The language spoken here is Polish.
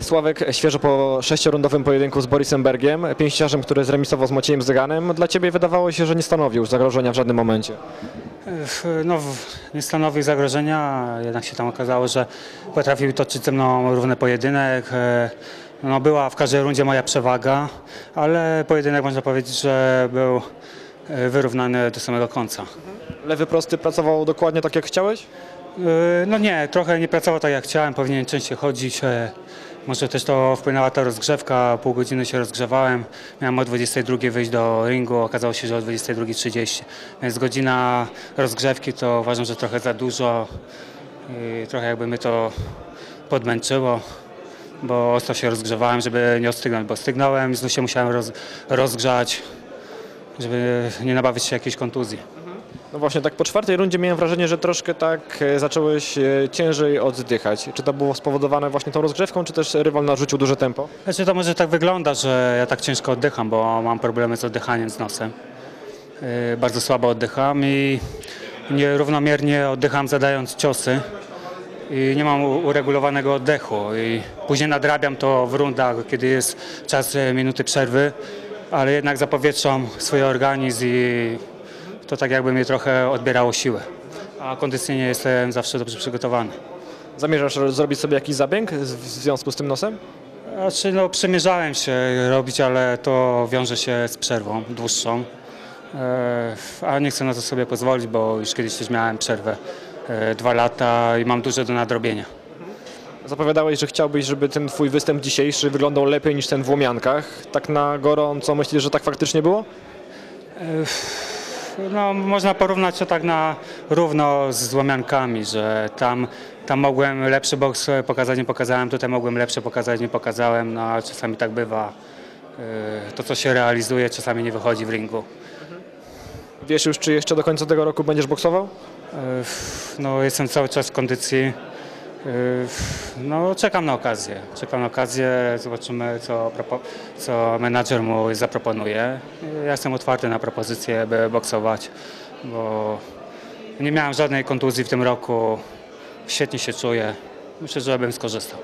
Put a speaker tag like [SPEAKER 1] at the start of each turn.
[SPEAKER 1] Sławek świeżo po sześciorundowym pojedynku z Borisem Bergiem, pięściarzem, który zremisował z Maciejem Zyganem. Dla Ciebie wydawało się, że nie stanowił zagrożenia w żadnym momencie.
[SPEAKER 2] No, nie stanowił zagrożenia, jednak się tam okazało, że potrafił toczyć ze mną równy pojedynek. No, była w każdej rundzie moja przewaga, ale pojedynek można powiedzieć, że był wyrównany do samego końca.
[SPEAKER 1] Lewy prosty pracował dokładnie tak, jak chciałeś?
[SPEAKER 2] E, No nie, trochę nie pracował tak jak chciałem, powinien częściej chodzić. e, Może też to wpłynęła ta rozgrzewka, pół godziny się rozgrzewałem. Miałem o 22 wyjść do ringu, okazało się, że o 22.30. Więc godzina rozgrzewki to uważam, że trochę za dużo. I trochę jakby mnie to podmęczyło, bo ostro się rozgrzewałem, żeby nie ostygnąć, bo stygnąłem, znów się musiałem roz, rozgrzać, żeby nie nabawić się jakiejś kontuzji.
[SPEAKER 1] No właśnie, tak po czwartej rundzie miałem wrażenie, że troszkę tak e, zacząłeś e, ciężej oddychać. Czy to było spowodowane właśnie tą rozgrzewką, czy też rywal narzucił duże tempo?
[SPEAKER 2] Znaczy to może tak wygląda, że ja tak ciężko oddycham, bo mam problemy z oddychaniem z nosem. Yy, bardzo słabo oddycham i nierównomiernie oddycham zadając ciosy i nie mam uregulowanego oddechu i później nadrabiam to w rundach, kiedy jest czas e, minuty przerwy, ale jednak zapowietrzam swój organizm i to tak jakby mnie trochę odbierało siłę. A kondycyjnie jestem zawsze dobrze przygotowany.
[SPEAKER 1] Zamierzasz ro- zrobić sobie jakiś zabieg w związku z tym nosem?
[SPEAKER 2] Znaczy, no, przymierzałem się robić, ale to wiąże się z przerwą dłuższą. E, a nie chcę na to sobie pozwolić, bo już kiedyś też miałem przerwę e, dwa lata i mam dużo do nadrobienia.
[SPEAKER 1] Zapowiadałeś, że chciałbyś, żeby ten twój występ dzisiejszy wyglądał lepiej niż ten w Łomiankach. Tak na gorąco myślisz, że tak faktycznie było?
[SPEAKER 2] No, można porównać to tak na równo z złomiankami, że tam, tam mogłem lepszy boks pokazać, nie pokazałem, tutaj mogłem lepsze pokazać, nie pokazałem, no a czasami tak bywa. E, To, co się realizuje, czasami nie wychodzi w ringu.
[SPEAKER 1] Wiesz już, czy jeszcze do końca tego roku będziesz boksował?
[SPEAKER 2] E, No, jestem cały czas w kondycji. E, No, czekam na okazję. Czekam na okazję, zobaczymy, co, co menadżer mu zaproponuje. Ja jestem otwarty na propozycję, by boksować, bo nie miałem żadnej kontuzji w tym roku. Świetnie się czuję. Myślę, że bym skorzystał.